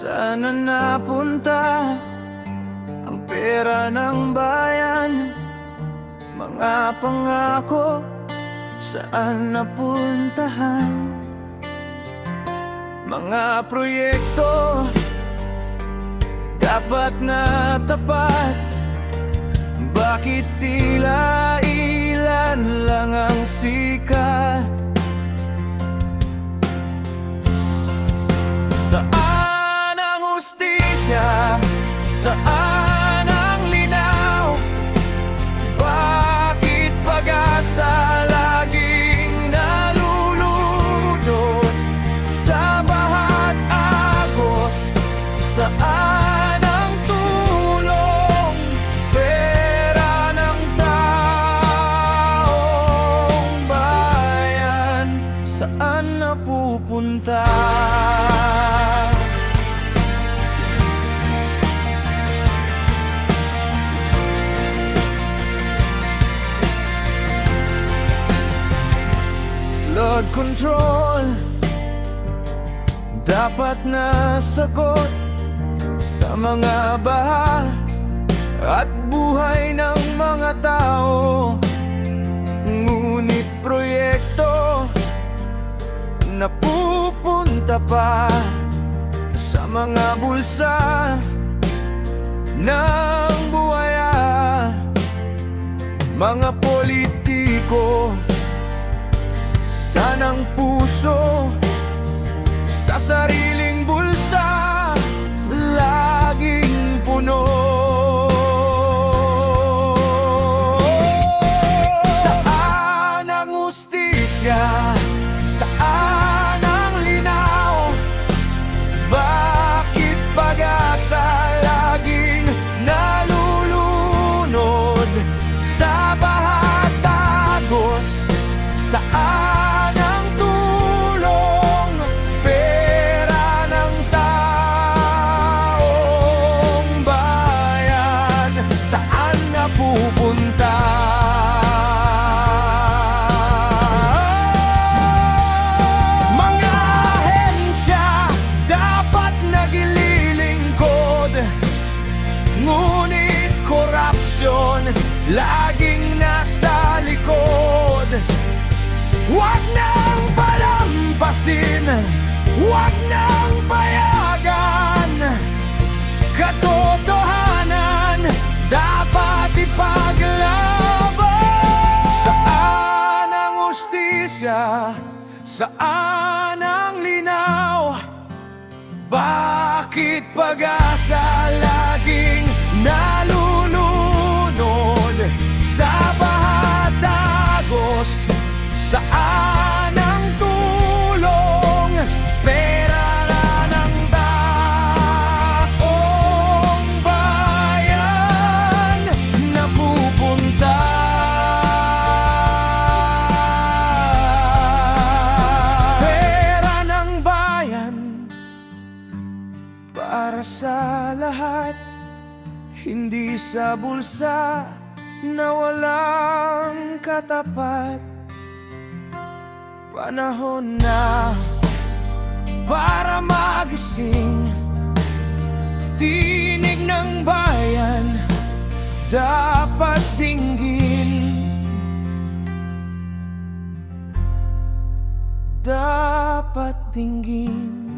Sana napunta ang pera ng bayan. Mga pangako saan napuntahan? Mga proyekto dapat na tapat. Bakit tila ilan lang ang sikat? Saan Flood control Dapat na sagot Sa mga baha At buhay ng mga tao. Ngunit proyekto Napupunta pa Sa mga bulsa Ng buhaya. Mga politiko Sanang puso Sa sariling bulsa Laging puno Saan ang ustisya? Laging nasa likod Huwag nang palampasin Huwag nang payagan Katotohanan dapat ipaglaban Saan ang ustisya? Saan ang linaw? Bakit pag-asa para sa lahat. Hindi sa bulsa na walang katapat. Panahon na para magising. Tinig ng bayan dapat dinggin. Dapat dinggin